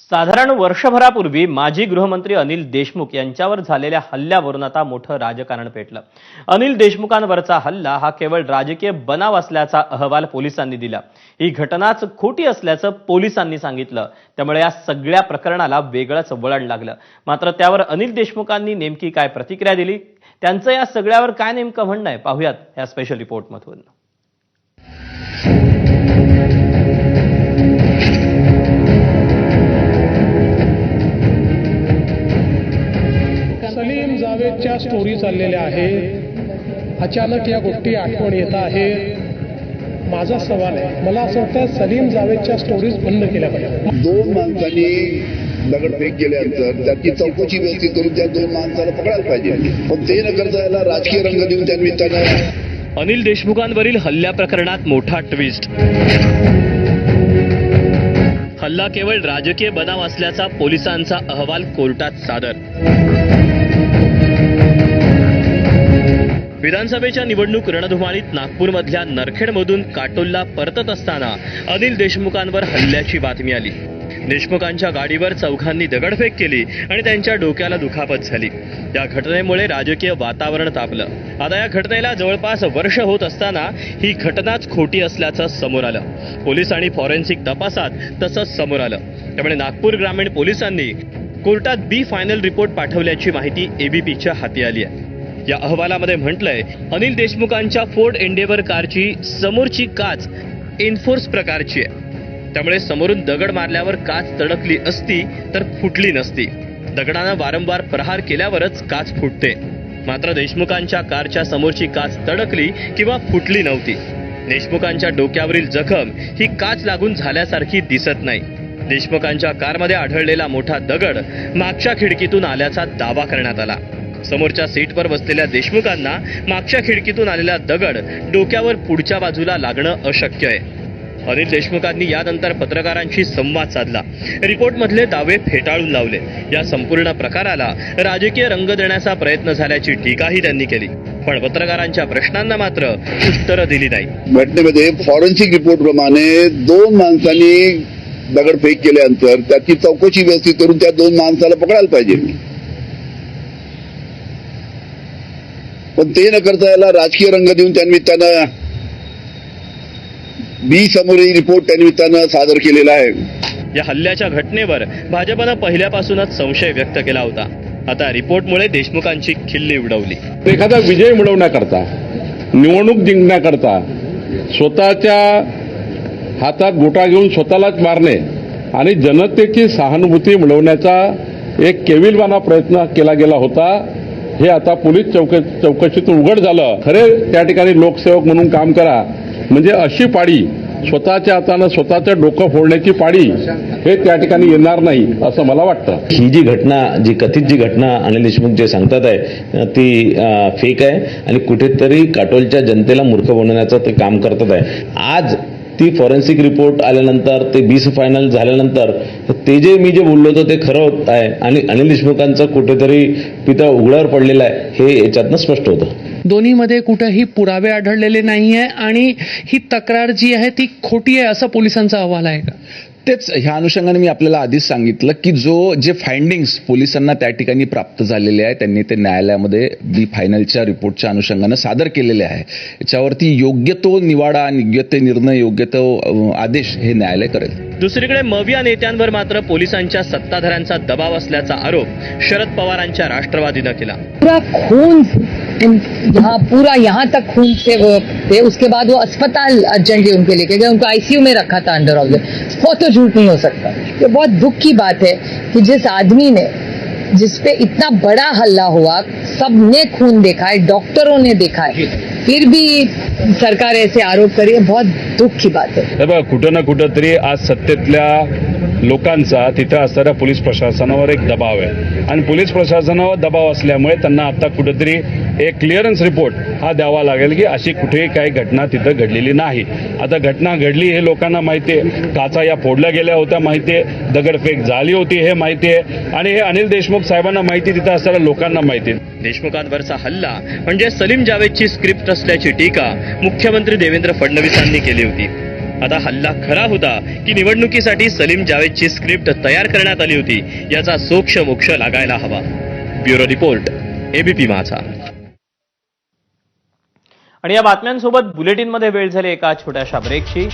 साधारण वर्षभरापूर्वी माजी गृहमंत्री अनिल देशमुख यांच्यावर झालेल्या हल्ल्यावरून आता मोठं राजकारण पेटलं. अनिल देशमुखांवरचा हल्ला हा केवळ राजकीय बनाव असल्याचा अहवाल पोलिसांनी दिला. ही घटनाच खोटी असल्याचं पोलिसांनी सांगितलं. त्यामुळे या सगळ्या प्रकरणाला वेगळंच वळण लागलं. मात्र त्यावर अनिल देशमुखांनी नेमकी काय प्रतिक्रिया दिली? त्यांचं या सगळ्यावर काय नेमकं म्हणणं आहे? पाहूयात या स्पेशल रिपोर्टमधून चाललेल्या आहेत अचानक या गोष्टी आठवण येत आहेत. माझा सवाल आहे. मला असं वाटतं सलीम जावेदच्या स्टोरीज बंद केल्या पाहिजे दोन माणसांनी दगडफेक केल्यानंतर त्याची चौकशी व्यवस्थित करून त्या दोन माणसाला पकडायला पाहिजे. पण ते न करता याला राजकीय रंग देऊन त्या निमित्तानं अनिल देशमुखांवरील हल्ल्या प्रकरणात मोठा ट्विस्ट हल्ला केवळ राजकीय बनाव असल्याचा पोलिसांचा अहवाल कोर्टात सादर. विधानसभेच्या निवडणूक रणधुमाळीत नागपूरमधल्या नरखेडमधून काटोलला परतत असताना अनिल देशमुखांवर हल्ल्याची बातमी आली. देशमुखांच्या गाडीवर चौघांनी दगडफेक केली आणि त्यांच्या डोक्याला दुखापत झाली. या घटनेमुळे राजकीय वातावरण तापलं. आता या घटनेला जवळपास वर्ष होत असताना ही घटनाच खोटी असल्याचं समोर आलं. पोलीस आणि फॉरेन्सिक तपासात तसंच समोर आलं. त्यामुळे नागपूर ग्रामीण पोलिसांनी कोर्टात बी फायनल रिपोर्ट पाठवल्याची माहिती एबीपीच्या हाती आली आहे. या अहवालामध्ये म्हटलंय अनिल देशमुखांच्या फोर्ड एंडेवर कारची समोरची काच एन्फोर्स प्रकारची आहे. त्यामुळे समोरून दगड मारल्यावर काच तडकली असती तर फुटली नसती. दगडानं वारंवार प्रहार केल्यावरच काच फुटते. मात्र देशमुखांच्या कारच्या समोरची काच तडकली किंवा फुटली नव्हती. देशमुखांच्या डोक्यावरील जखम ही काच लागून झाल्यासारखी दिसत नाही. देशमुखांच्या कारमध्ये आढळलेला मोठा दगड मागच्या खिडकीतून आल्याचा दावा करण्यात आला. समोरच्या सीटवर बसलेल्या देशमुखांना मागच्या खिडकीतून आलेला दगड डोक्यावर पुढच्या बाजूला लागणं अशक्य आहे. अनिल देशमुखांनी यानंतर पत्रकारांशी संवाद साधला. रिपोर्टमधले दावे फेटाळून लावले. या संपूर्ण प्रकाराला राजकीय रंग देण्याचा प्रयत्न झाल्याची टीकाही त्यांनी केली. पण पत्रकारांच्या प्रश्नांना मात्र उत्तरं दिली नाही. घटनेमध्ये फॉरेन्सिक रिपोर्ट प्रमाणे दोन माणसांनी दगडफेक केल्यानंतर त्याची चौकशी व्यवस्थित करून त्या दोन माणसाला पकडायला पाहिजे. पण ते न करता याला राजकीय रंग देऊन त्या निमित्तानं बी समोरील रिपोर्ट त्या निमित्तानं सादर केलेला आहे. या हल्ल्याच्या घटनेवर भाजपनं पहिल्यापासूनच संशय व्यक्त केला होता. आता रिपोर्टमुळे देशमुखांची खिल्ली उडवली. एखादा विजय मिळवण्याकरता निवडणूक जिंकण्याकरता स्वतःच्या हातात गोटा घेऊन स्वतःलाच मारणे आणि जनतेची सहानुभूती मिळवण्याचा एक केविलवाना प्रयत्न केला गेला होता. हे आता पोलीस चौक चौकशीतून उघड झालं. खरे त्या ठिकाणी लोकसेवक म्हणून काम करा. म्हणजे अशी पाळी स्वतःच्या हातानं स्वतःचं डोकं फोडण्याची पाळी हे त्या ठिकाणी येणार नाही असं मला वाटतं. ही जी घटना जी कथित जी घटना अनिल देशमुख जे सांगतात आहे ती फेक आहे आणि कुठेतरी काटोलच्या जनतेला मूर्ख बनवण्याचं ते काम करतात आहे. आज ती फॉरेन्सिक रिपोर्ट आल्यानंतर ते बीस फायनल झाल्यानंतर ते जे मी जे बोललो होतो ते खरं होत आहे. आणि अनिल देशमुखांचं कुठेतरी पिता उघड्यावर पडलेलं आहे हे याच्यातनं स्पष्ट होतं. दोन्हीमध्ये कुठेही पुरावे आढळलेले नाहीये आणि ही तक्रार जी आहे ती खोटी आहे असा पोलिसांचा अहवाल आहे का? तेच ह्या अनुषंगाने मी आपल्याला आधीच सांगितलं की जो जे फाइंडिंग्स पोलिसांना त्या ठिकाणी प्राप्त झालेले आहे त्यांनी ते न्यायालयामध्ये बी फायनलच्या रिपोर्टच्या अनुषंगानं सादर केलेले आहे. याच्यावरती योग्य तो निवाडा योग्य ते निर्णय योग्य तो आदेश हे न्यायालय करेल. दुसरीकडे मविया नेत्यांवर मात्र पोलिसांच्या सत्ताधाऱ्यांचा दबाव असल्याचा आरोप शरद पवारांच्या राष्ट्रवादीनं केला. पूरा खून यहाँ, पूरा यहाँ तक खून से वो थे। उसके बाद वो अस्पताल अर्जेंटली उनके लेके गए उनको आईसीयू में रखा था अंडर ऑफ़ वो तो झूठ नहीं हो सकता। ये बहुत दुख की बात है कि जिस आदमी ने, जिस पे इतना बड़ा हल्ला हुआ, सबने खून देखा है, डॉक्टरों ने देखा है। फिर भी सरकार ऐसे आरोप करी है, बहुत दुख की बात हे। कुठं ना कुठं तरी आज सत्तेतल्या लोकांचा तिथं असणाऱ्या पोलीस प्रशासनावर एक दबाव आहे. आणि पोलीस प्रशासनावर दबाव असल्यामुळे त्यांना आता कुठेतरी एक क्लिअरन्स रिपोर्ट हा द्यावा लागेल की अशी कुठेही काही घटना तिथं घडलेली नाही. आता घटना घडली हे लोकांना माहिती आहे. काचा या फोडल्या गेल्या होत्या माहिती आहे. दगडफेक झाली होती हे माहिती आहे. आणि हे अनिल देशमुख साहेबांना माहिती तिथं असणाऱ्या लोकांना माहिती आहे. देशमुखांवरचा हल्ला म्हणजे सलीम जावेदची स्क्रिप्ट असल्याची टीका मुख्यमंत्री देवेंद्र फडणवीसांनी केली होती. आता हल्ला खरा होता की निवडणुकीसाठी सलीम जावेदची स्क्रिप्ट तयार करण्यात आली होती याचा सोक्ष मोक्ष लागायला हवा. ब्युरो रिपोर्ट एबीपी माझा. आणि या बातम्यांसोबत बुलेटिनमध्ये वेळ झाली एका छोट्याशा ब्रेकची